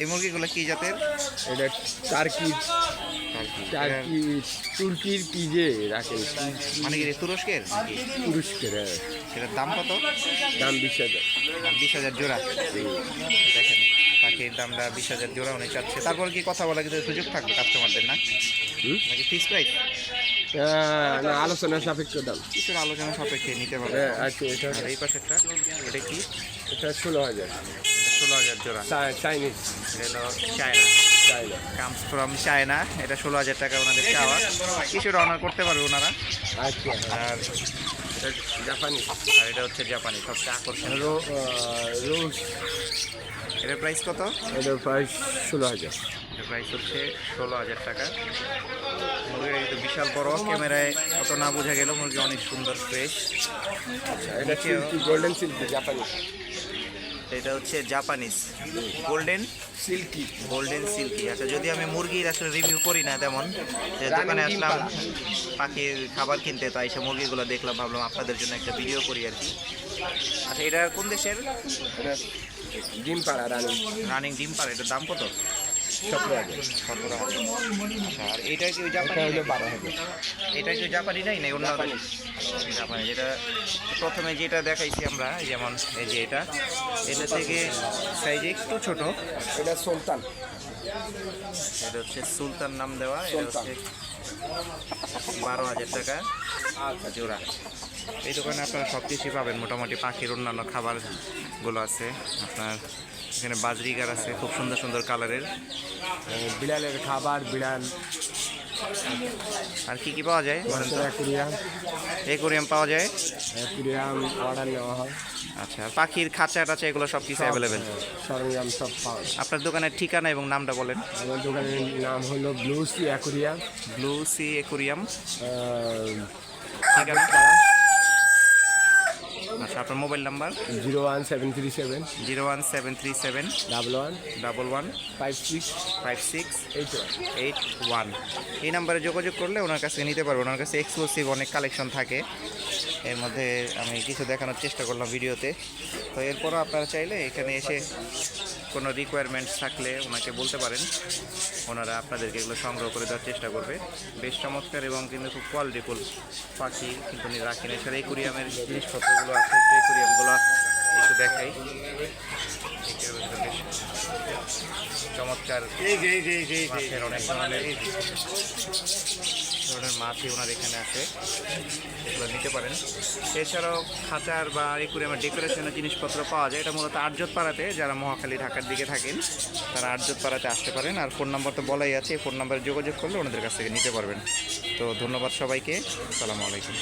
এই মুরগিগুলো কি জাতের? এটা টার্কি টার্কি টার্কি তুর্কির কি যে রাখেন মানে কি তুরস্কের তুরস্কের হ্যাঁ। সেটার দাম কত? দাম বিশ হাজার। বিশ হাজার জোড়া। দেখেন পাখির দামটা বিশ হাজার জোড়া উনি চাচ্ছে। তারপর কি কথা বলা কিন্তু সুযোগ থাকবে কাস্টমারদের না? নাকি ফিক্স প্রাইস না আলোচনা সাপেক্ষ দাম। কিছুর আলোচনা সাপেক্ষে নিতে পারবে। হ্যাঁ, আচ্ছা এটা এই পাশেরটা এটা কি? এটা ষোলো হাজার। ষোলো হাজার জোড়া। চা- চাইনিজ। এটা হলো China. China. Comes from China এটা ষোলো হাজার টাকা ওনাদের চাওয়া। কিছুটা অনার করতে পারবে ওনারা? আচ্ছা আর এটা জাপানিজ আর এটা হচ্ছে জাপানি সবচেয়ে আকর্ষণীয়। রো রোজ এটার প্রাইস কত? এটা প্রায় ষোলো হাজার। এটার প্রাইস হচ্ছে ষোলো হাজার টাকা। মুরগিটা কিন্তু বিশাল বড় ক্যামেরায় অত না বোঝা গেল মুরগি অনেক সুন্দর ফ্রেশ এটা সিল্কি গোল্ডেন সিল্কি জাপানিজ এটা হচ্ছে Japanese golden silky golden silky আচ্ছা যদি আমি মুরগির আসলে রিভিউ করি না তেমন যে দোকানে আসলাম পাখির খাবার কিনতে তাই সে মুরগিগুলো দেখলাম ভাবলাম আপনাদের জন্য একটা ভিডিও করি আর কি। আচ্ছা এটা কোন দেশের? ডিম পাড়া রানিং। রানিং ডিম পাড়া এটার দাম কত? সতেরো হাজার সতেরো হাজার। আচ্ছা আর এটা কি ওই জাপানি হলো বারো হাজার এটা কি জাপানি নাই? না অন্য জাপানি। জাপানি যেটা প্রথমে যেটা দেখাইছি আমরা যেমন এই যে এটা এটা থেকে সাইজ একটু ছোট। এটা সুলতান। এটা হচ্ছে সুলতান নাম দেওয়া এটা হচ্ছে বারো হাজার টাকা। জোড়া। এই দোকানে আপনারা সব কিছুই পাবেন। মোটামুটি পাখির অন্যান্য খাবারগুলো আছে। আপনার এখানে বাজরিগার আছে খুব সুন্দর সুন্দর কালারের। বিড়ালের খাবার বিড়াল আর কি কি পাওয়া যায়? অ্যাকুরিয়াম একুরিয়াম পাওয়া যায়? অ্যাকুরিয়াম অর্ডার নেওয়া হয়। আচ্ছা পাখির খাঁচা টাচা এগুলো সব কিছু অ্যাভেলেবেল সরঞ্জাম সব পাওয়া যায়। আপনার দোকানের ঠিকানা এবং নামটা বলেন। আমার দোকানের নাম হলো blue sea aquarium. Blue sea ah, ঠিকানা? আপনার mobile number? Zero one seven three seven. Zero one seven three seven. Double one. Double one. Five six. Five six. Eight one. Eight one. এই নাম্বারে যোগাযোগ করলে ওনার কাছে নিতে পারব। ওনার কাছে এক্সক্লুসিভ অনেক কালেকশন থাকে। এর মধ্যে আমি কিছু দেখানোর চেষ্টা করলাম ভিডিওতে। তো এরপরও আপনারা চাইলে এখানে এসে কোনো রিকোয়ারমেন্টস থাকলে ওনাকে বলতে পারেন। ওনারা আপনাদেরকে এগুলো সংগ্রহ করে দেওয়ার চেষ্টা করবে। বেশ চমৎকার এবং কিন্তু খুব কোয়ালিটিফুল পাখি কিন্তু উনি রাখেন। এছাড়া একুরিয়ামের জিনিসপত্রগুলো আছে যে একুরিয়ামগুলো একটু দেখাই। চমৎকার অনেক ধরনের। ধরনের মাছই ওনার এখানে আছে। এগুলো নিতে পারেন। এছাড়াও খাঁচার বা একুরিয়ামের ডেকোরেশনের জিনিসপত্র পাওয়া যায়। এটা মূলত আর্যত পাড়াতে যারা মহাখালী, ঢাকার দিকে থাকেন, তারা আর্যত পাড়াতে আসতে পারেন। আর ফোন নাম্বার তো বলাই আছে। ফোন নম্বরে যোগাযোগ করলে ওনাদের কাছ থেকে নিতে পারবেন। তো ধন্যবাদ সবাইকে। আসসালামু আলাইকুম।